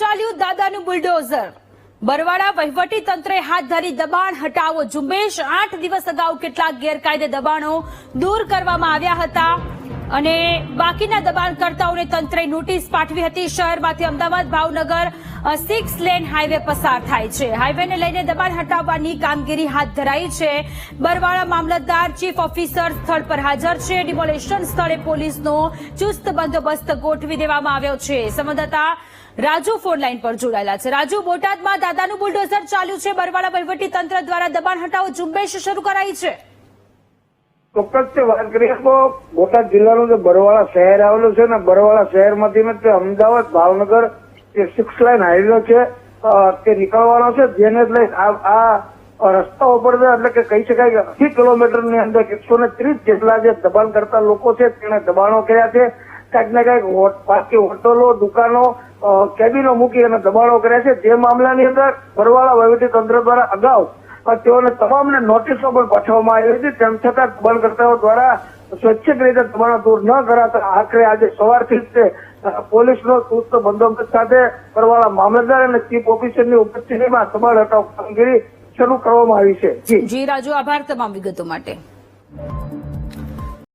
ચાલ્યું દાદાનું બુલડોઝર. બરવાડા વહીવટી તંત્રે હાથ ધરી દબાણ હટાવો ઝુંબેશ. આઠ દિવસ અગાઉ કેટલાક ગેરકાયદે દબાણો દૂર કરવામાં આવ્યા હતા અને બાકીના દબાણકર્તાઓને તંત્રે નોટિસ પાઠવી હતી. શહેરમાંથી Ahmedabad Bhavnagar six lane highway પસાર થાય છે. હાઈવેને લઈને દબાણ હટાવવાની કામગીરી હાથ ધરાઈ છે. બરવાડા મામલતદાર ચીફ ઓફિસર સ્થળ પર હાજર છે. ડિમોલેશન સ્થળે પોલીસનો ચુસ્ત બંદોબસ્ત ગોઠવી દેવામાં આવ્યો છે. સંવાદદાતા રાજુ ફોન લાઈન પર જોડાયેલા છે. રાજુ, બોટાદમાં દાદાનું બુલડોઝર ચાલ્યું છે. બરવાડા વહીવટી તંત્ર દ્વારા દબાણ હટાવો ઝુંબેશ શરૂ કરાઈ છે. ચોક્કસ છે. વાત કરીએ તો બોટાદ જિલ્લાનું જે બરવાળા શહેર આવેલું છે ને બરવાળા શહેરમાંથી અમદાવાદ, ભાવનગર જે સિક્સ લાઇન હાઈવે છે તે નીકળવાનો છે, જેને લઈ આ રસ્તા ઉપર એટલે કે કહી શકાય કે અઢી કિલોમીટરની અંદર એકસો ને ત્રીસ જેટલા જે દબાણ કરતા લોકો છે, તેણે દબાણો કર્યા છે. કાંઈક ને કાંઈક પાછી હોટલો, દુકાનો કેબિનો મૂકી અને દબાણો કર્યા છે. જે મામલાની અંદર ભરવાળા વહીવટી તંત્ર દ્વારા અગાઉ તેઓને તમામને નોટિસો પણ પાઠવવામાં આવી હતી. તેમ છતાં દબાણકર્તાઓ દ્વારા સ્વૈચ્છિક રીતે તમારા દૂર ન કરાતા. આખરે આજે સવારથી જ પોલીસનો ચુસ્ત બંદોબસ્ત સાથે કરવાળા મામલતદાર અને ચીફ ઓફિસરની ઉપસ્થિતિમાં દબાણ હટાવ કામગીરી શરૂ કરવામાં આવી છે. જી, રાજુ, આભાર તમામ વિગતો માટે.